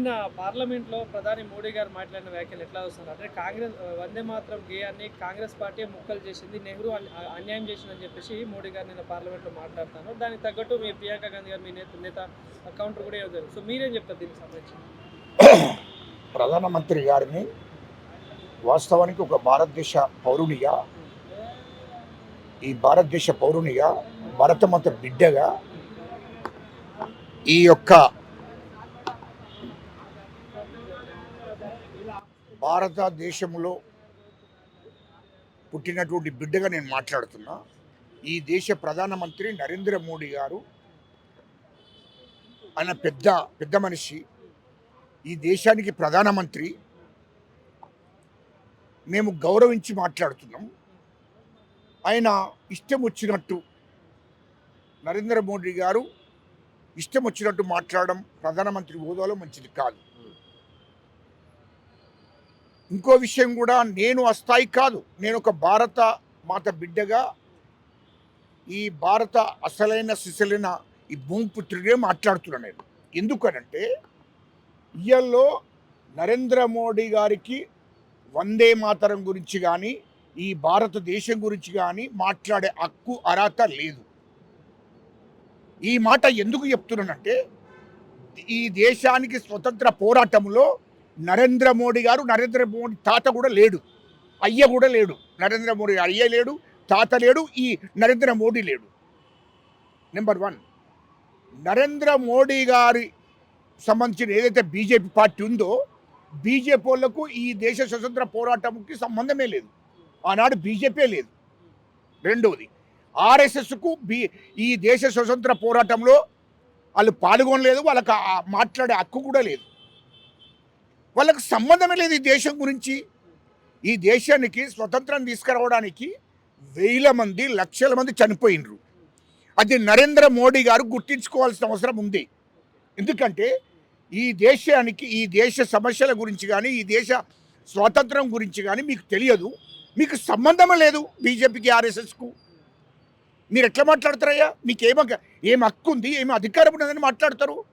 నిన్న పార్లమెంట్లో ప్రధాని మోడీ గారు మాట్లాడిన వ్యాఖ్యలు ఎట్లా వస్తున్నారు అంటే కాంగ్రెస్ వందే మాత్రం గేయాన్ని కాంగ్రెస్ పార్టీ ముక్కలు చేసింది నెహ్రూ అన్- అన్యాయం చేసిందని చెప్పేసి మోడీ గారు నిన్న పార్లమెంట్లో మాట్లాడుతాను దానికి తగ్గట్టు మీ ప్రియాంక గాంధీ గారు మీ నేత నేత కౌంటర్ కూడా ఇవ్వదు సో మీరేం చెప్తారు దీనికి సంబంధించి? ప్రధానమంత్రి గారిని వాస్తవానికి ఒక భారతదేశ పౌరునిగా ఈ భారతదేశ పౌరునిగా భరతమాత బిడ్డగా ఈ యొక్క భారతదేశంలో పుట్టినటువంటి బిడ్డగా నేను మాట్లాడుతున్నా. ఈ దేశ ప్రధానమంత్రి నరేంద్ర మోడీ గారు ఆయన పెద్ద పెద్ద మనిషి ఈ దేశానికి ప్రధానమంత్రి మేము గౌరవించి మాట్లాడుతున్నాం. ఆయన ఇష్టం వచ్చినట్టు నరేంద్ర మోడీ గారు ఇష్టం వచ్చినట్టు మాట్లాడడం ప్రధానమంత్రి హోదాలో మంచిది కాదు. ఇంకో విషయం కూడా నేను అస్థాయి కాదు. నేను ఒక భారత మాత బిడ్డగా ఈ భారత అసలైన సిసలైన ఈ భూమిపుత్రుడే మాట్లాడుతున్నాను నేను. ఎందుకనంటే ఇయల్లో నరేంద్ర మోడీ గారికి వందే మాతరం గురించి కానీ ఈ భారతదేశం గురించి కానీ మాట్లాడే హక్కు అర్హత లేదు. ఈ మాట ఎందుకు చెప్తున్నానంటే ఈ దేశానికి స్వతంత్ర పోరాటంలో నరేంద్ర మోడీ గారు నరేంద్ర మోడీ తాత కూడా లేడు. అయ్య కూడా లేడు. నరేంద్ర మోడీ అయ్య లేడు తాత లేడు ఈ నరేంద్ర మోడీ లేడు. నెంబర్ వన్ నరేంద్ర మోడీ గారి సంబంధించిన ఏదైతే బీజేపీ పార్టీ ఉందో బీజేపీ వాళ్ళకు ఈ దేశ స్వతంత్ర పోరాటంకి సంబంధమే లేదు. ఆనాడు బీజేపీ లేదు. రెండవది ఆర్ఎస్ఎస్కు బీ ఈ దేశ స్వతంత్ర పోరాటంలో వాళ్ళు పాల్గొనలేదు వాళ్ళకి మాట్లాడే హక్కు కూడా లేదు. వాళ్ళకి సంబంధమే లేదు ఈ దేశం గురించి. ఈ దేశానికి స్వతంత్రం తీసుకురావడానికి వేల మంది లక్షల మంది చనిపోయినరు. అది నరేంద్ర మోడీ గారు గుర్తించుకోవాల్సిన అవసరం ఉంది. ఎందుకంటే ఈ దేశానికి ఈ దేశ సమస్యల గురించి కానీ ఈ దేశ స్వాతంత్రం గురించి కానీ మీకు తెలియదు. మీకు సంబంధం లేదు బీజేపీకి ఆర్ఎస్ఎస్కు. మీరు ఎట్లా మాట్లాడతారయ్యా? మీకు ఏమ ఏం హక్కు ఉంది? ఏం అధికారం ఉన్నదని మాట్లాడతారు?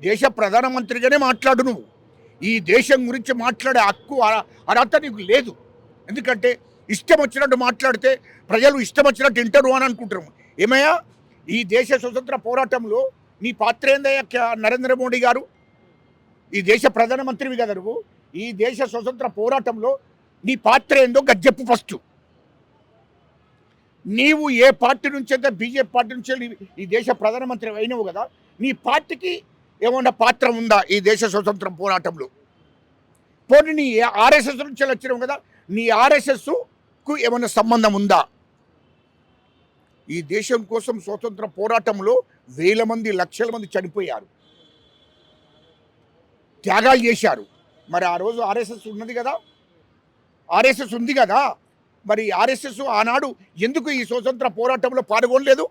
దేశ ప్రధానమంత్రిగానే మాట్లాడు నువ్వు. ఈ దేశం గురించి మాట్లాడే హక్కు అర్హత నీకు లేదు. ఎందుకంటే ఇష్టం వచ్చినట్టు మాట్లాడితే ప్రజలు ఇష్టం వచ్చినట్టు వింటారు అని అనుకుంటారు. ఏమయ్యా? ఈ దేశ స్వతంత్ర పోరాటంలో నీ పాత్ర ఏందయ్యా నరేంద్ర మోడీ గారు? ఈ దేశ ప్రధానమంత్రివి కదా నువ్వు. ఈ దేశ స్వతంత్ర పోరాటంలో నీ పాత్ర ఏందో గజ్జెప్పు ఫస్ట్. నీవు ఏ పార్టీ నుంచి అయితే బీజేపీ పార్టీ నుంచి ఈ దేశ ప్రధానమంత్రి అయినవు కదా నీ పార్టీకి ఏమన్నా పాత్ర ఉందా ఈ దేశ స్వతంత్రం పోరాటంలో? పోనీ నీ ఆర్ఎస్ఎస్ నుంచి వెళ్ళి వచ్చినావు కదా? నీ ఆర్ఎస్ఎస్కు ఏమైనా సంబంధం ఉందా? ఈ దేశం కోసం స్వతంత్ర పోరాటంలో వేల మంది లక్షల మంది చనిపోయారు. త్యాగాలు చేశారు. మరి ఆ రోజు ఆర్ఎస్ఎస్ ఉన్నది కదా? ఆర్ఎస్ఎస్ ఉంది కదా? మరి ఆర్ఎస్ఎస్ ఆనాడు ఎందుకు ఈ స్వతంత్ర పోరాటంలో పాల్గొనలేదు?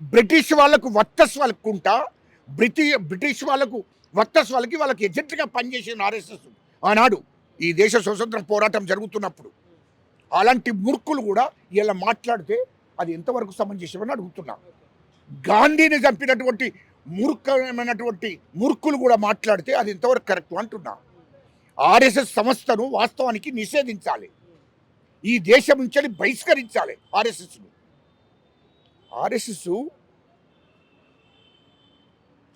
బ్రిటిష్ వాళ్ళకు వర్తస్వాలకుంటా బ్రిటి బ్రిటిష్ వాళ్ళకు వర్తస్ వాళ్ళకి వాళ్ళకి ఎజెంట్గా పనిచేసిన ఆర్ఎస్ఎస్ ఆనాడు ఈ దేశ స్వతంత్ర పోరాటం జరుగుతున్నప్పుడు. అలాంటి మూర్ఖులు కూడా ఇలా మాట్లాడితే అది ఎంతవరకు సమంజసమని అడుగుతున్నా. గాంధీని చంపినటువంటి మూర్ఖమైనటువంటి మూర్ఖులు కూడా మాట్లాడితే అది ఎంతవరకు కరెక్ట్ అంటున్నా. ఆర్ఎస్ఎస్ సంస్థను వాస్తవానికి నిషేధించాలి. ఈ దేశం నుంచి బహిష్కరించాలి ఆర్ఎస్ఎస్ను. ఆర్ఎస్ఎస్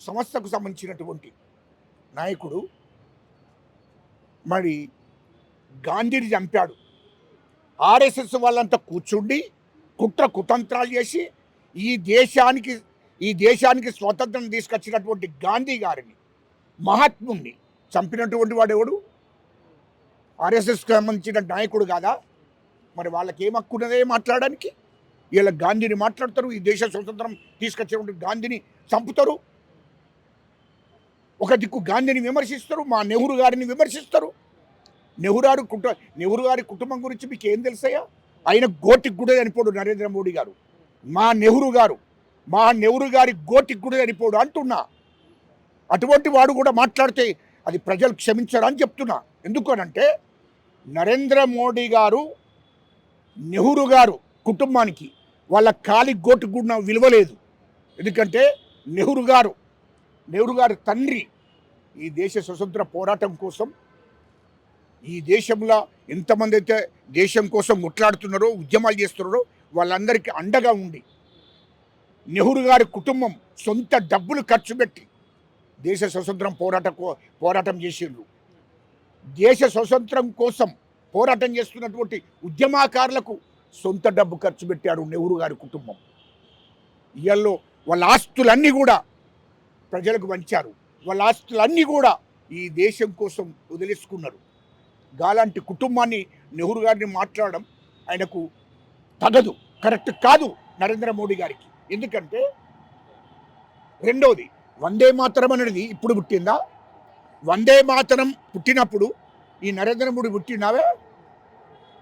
సంస్థకు సంబంధించినటువంటి నాయకుడు మరి గాంధీని చంపాడు. ఆర్ఎస్ఎస్ వాళ్ళంతా కూర్చుండి కుట్ర కుతంత్రాలు చేసి ఈ దేశానికి ఈ దేశానికి స్వాతంత్రం తీసుకొచ్చినటువంటి గాంధీ గారిని మహాత్ముని చంపినటువంటి వాడు ఎవడు? ఆర్ఎస్ఎస్కి సంబంధించిన నాయకుడు కాదా? మరి వాళ్ళకి ఏం మాట్లాడడానికి? వీళ్ళ గాంధీని మాట్లాడతారు ఈ దేశ స్వతంత్రం తీసుకొచ్చినటువంటి గాంధీని చంపుతారు. ఒక దిక్కు గాంధీని విమర్శిస్తారు మా నెహ్రూ గారిని విమర్శిస్తారు. నెహ్రూ గారు కుట నెహ్రూ గారి కుటుంబం గురించి మీకు ఏం తెలుసాయా ఆయన గోటికి కూడా చనిపోడు నరేంద్ర మోడీ గారు. మా నెహ్రూ గారు మా నెహ్రూ గారి గోటికి కూడా చనిపోడు అంటున్నా. అటువంటి వాడు కూడా మాట్లాడితే అది ప్రజలు క్షమించడం అని చెప్తున్నా. ఎందుకనంటే నరేంద్ర మోడీ గారు నెహ్రూ గారు కుటుంబానికి వాళ్ళ కాలి గోటు కూడా విలువ లేదు. ఎందుకంటే నెహ్రూ గారు నెహ్రూ గారి తండ్రి ఈ దేశ స్వతంత్ర పోరాటం కోసం ఈ దేశంలో ఎంతమంది అయితే దేశం కోసం ముట్లాడుతున్నారో ఉద్యమాలు చేస్తున్నారో వాళ్ళందరికీ అండగా ఉండి నెహ్రూ గారి కుటుంబం సొంత డబ్బులు ఖర్చు పెట్టి దేశ స్వతంత్రం పోరాట కో- పోరాటం చేసిండ్రు. దేశ స్వతంత్రం కోసం పోరాటం చేస్తున్నటువంటి ఉద్యమకారులకు సొంత డబ్బు ఖర్చు పెట్టాడు నెహ్రూ గారి కుటుంబం. ఇయల్లో వాళ్ళ ఆస్తులన్నీ కూడా ప్రజలకు వంచారు. వాళ్ళ ఆస్తులన్నీ కూడా ఈ దేశం కోసం వదిలేసుకున్నారు. గాలాంటి కుటుంబాన్ని నెహ్రూ గారిని మాట్లాడడం ఆయనకు తగదు కరెక్ట్ కాదు నరేంద్ర మోడీ గారికి. ఎందుకంటే రెండవది వందే మాతరం అనేది ఇప్పుడు పుట్టిందా? వందే మాతరం పుట్టినప్పుడు ఈ నరేంద్ర మోడీ పుట్టినావే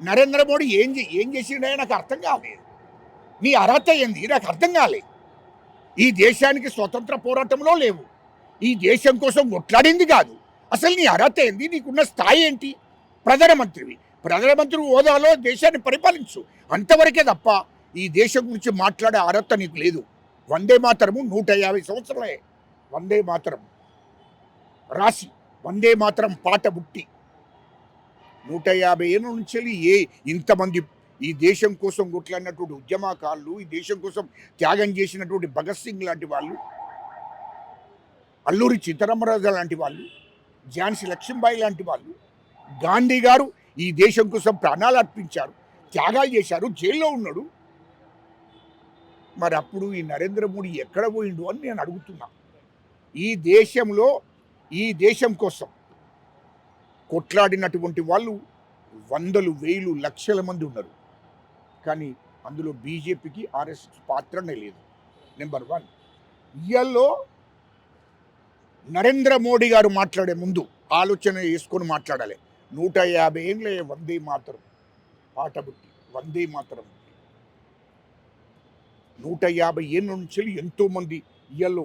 నరేంద్ర మోడీ ఏం చే- ఏం చేసిండే నాకు అర్థం కాలేదు. నీ అర్హత ఏంది? నాకు అర్థం కాలేదు. ఈ దేశానికి స్వతంత్ర పోరాటంలో లేవు. ఈ దేశం కోసం కొట్లాడింది కాదు. అసలు నీ అర్హత ఏంది? నీకున్న స్థాయి ఏంటి? ప్రధానమంత్రివి. ప్రధానమంత్రి హోదాలో దేశాన్ని పరిపాలించు. అంతవరకే తప్ప ఈ దేశం గురించి మాట్లాడే అర్హత నీకు లేదు. వందే మాతరము నూట యాభై సంవత్సరాలే. వందే మాతరం. రాసి వందే మాతరం పాట బుట్టి. నూట యాభై ఏళ్ళ నుంచి వెళ్ళి ఏ ఇంతమంది ఈ దేశం కోసం కొట్లాడినటువంటి ఉద్యమకారులు ఈ దేశం కోసం త్యాగం చేసినటువంటి భగత్ సింగ్ లాంటి వాళ్ళు అల్లూరి సీతారామరాజు లాంటి వాళ్ళు ఝాన్సీ లక్ష్మీబాయి లాంటి వాళ్ళు గాంధీ గారు ఈ దేశం కోసం ప్రాణాలు అర్పించారు త్యాగాలు చేశారు జైల్లో ఉన్నాడు. మరి అప్పుడు ఈ నరేంద్ర మోడీ ఎక్కడ పోయిండు అని నేను అడుగుతున్నా. ఈ దేశంలో ఈ దేశం కోసం కొట్లాడినటువంటి వాళ్ళు వందలు వేలు లక్షల మంది ఉన్నారు. కానీ అందులో బీజేపీకి ఆర్ఎస్ఎస్ పాత్రనే లేదు. నెంబర్ వన్ ఇయల్లో నరేంద్ర మోడీ గారు మాట్లాడే ముందు ఆలోచన చేసుకొని మాట్లాడాలి. నూట యాభై ఏళ్ళే వందే మాతరం. పాట బుట్టి వందే మాతరం. నూట యాభై ఏళ్ళ నుంచి ఎంతోమంది ఇయల్లో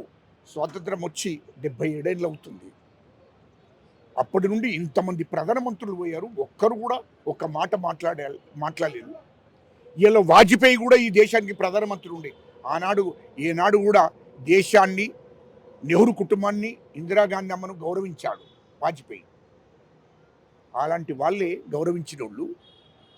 స్వాతంత్రం వచ్చి డెబ్బై ఏడేళ్ళు అవుతుంది. అప్పటి నుండి ఇంతమంది ప్రధానమంత్రులు పోయారు. ఒక్కరు కూడా ఒక మాట మాట్లాడే మాట్లాడలేదు. ఇలా వాజ్పేయి కూడా ఈ దేశానికి ప్రధానమంత్రి ఉండే. ఆనాడు ఏనాడు కూడా దేశాన్ని నెహ్రూ కుటుంబాన్ని ఇందిరాగాంధీ అమ్మను గౌరవించాడు వాజ్పేయి. అలాంటి వాళ్ళే గౌరవించిన వాళ్ళు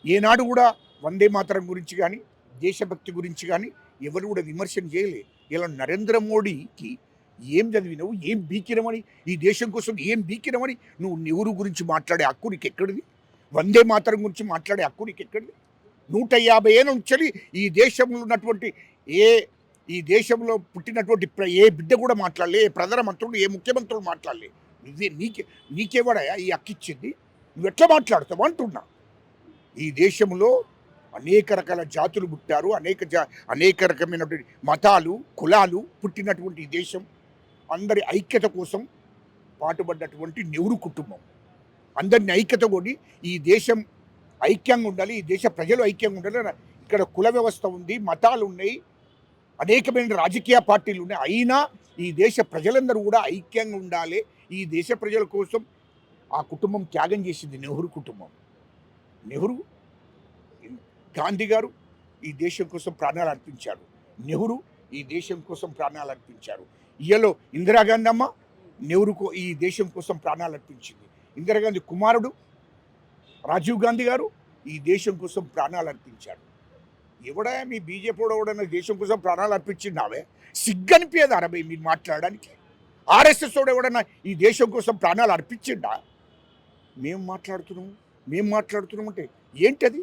ఏనాడు కూడా వందే మాతరం గురించి కానీ దేశభక్తి గురించి కానీ ఎవరు కూడా విమర్శన చేయలే. ఇలా నరేంద్ర మోడీకి ఏం చదివినావు ఏం బీకినమని ఈ దేశం కోసం ఏం బీకినమని నువ్వు నెహ్రూ గురించి మాట్లాడే హక్కు నీకు ఎక్కడిది వందే మాతరం గురించి మాట్లాడే హక్కు నీకు ఎక్కడిది నూట యాభై ఏళ్ళ నుంచి ఈ దేశంలో ఉన్నటువంటి ఏ ఈ దేశంలో పుట్టినటువంటి ప్ర- ఏ బిడ్డ కూడా మాట్లాడలే ఏ ప్రధానమంత్రులు ఏ ముఖ్యమంత్రులు మాట్లాడలే. నువ్వే నీకే నీకేవాడయా ఈ హక్కిచ్చింది నువ్వు ఎట్లా మాట్లాడతావు అంటున్నా. ఈ దేశంలో అనేక రకాల జాతులు పుట్టారు అనేక జా అనేక రకమైనటువంటి మతాలు కులాలు పుట్టినటువంటి ఈ దేశం అందరి ఐక్యత కోసం పాటుపడ్డటువంటి నెహ్రూ కుటుంబం. అందరిని ఐక్యత కొడి ఈ దేశం ఐక్యంగా ఉండాలి. ఈ దేశ ప్రజలు ఐక్యంగా ఉండాలి ఇక్కడ కుల వ్యవస్థ ఉంది మతాలు ఉన్నాయి అనేకమైన రాజకీయ పార్టీలు ఉన్నాయి. అయినా ఈ దేశ ప్రజలందరూ కూడా ఐక్యంగా ఉండాలి. ఈ దేశ ప్రజల కోసం ఆ కుటుంబం త్యాగం చేసింది నెహ్రూ కుటుంబం. నెహ్రూ గాంధీ గారు ఈ దేశం కోసం ప్రాణాలు అర్పించారు. నెహ్రూ ఈ దేశం కోసం ప్రాణాలు అర్పించారు. ఇయలో ఇందిరాగాంధీ అమ్మ నెహ్రూకు ఈ దేశం కోసం ప్రాణాలు అర్పించింది. ఇందిరాగాంధీ కుమారుడు రాజీవ్ గాంధీ గారు ఈ దేశం కోసం ప్రాణాలు అర్పించాడు. ఎవడా మీ బీజేపీ ఎవడన్నా దేశం కోసం ప్రాణాలు అర్పించిండావే? సిగ్గనిపించదు అరబై మీరు మాట్లాడడానికి? ఆర్ఎస్ఎస్ ఎవడన్నా ఈ దేశం కోసం ప్రాణాలు అర్పించిండా? మేము మాట్లాడుతున్నాం మేము మాట్లాడుతున్నాం అంటే ఏంటది?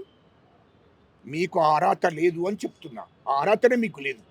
మీకు ఆ అర్హత లేదు అని చెప్తున్నా. ఆ అర్హతనే మీకు లేదు.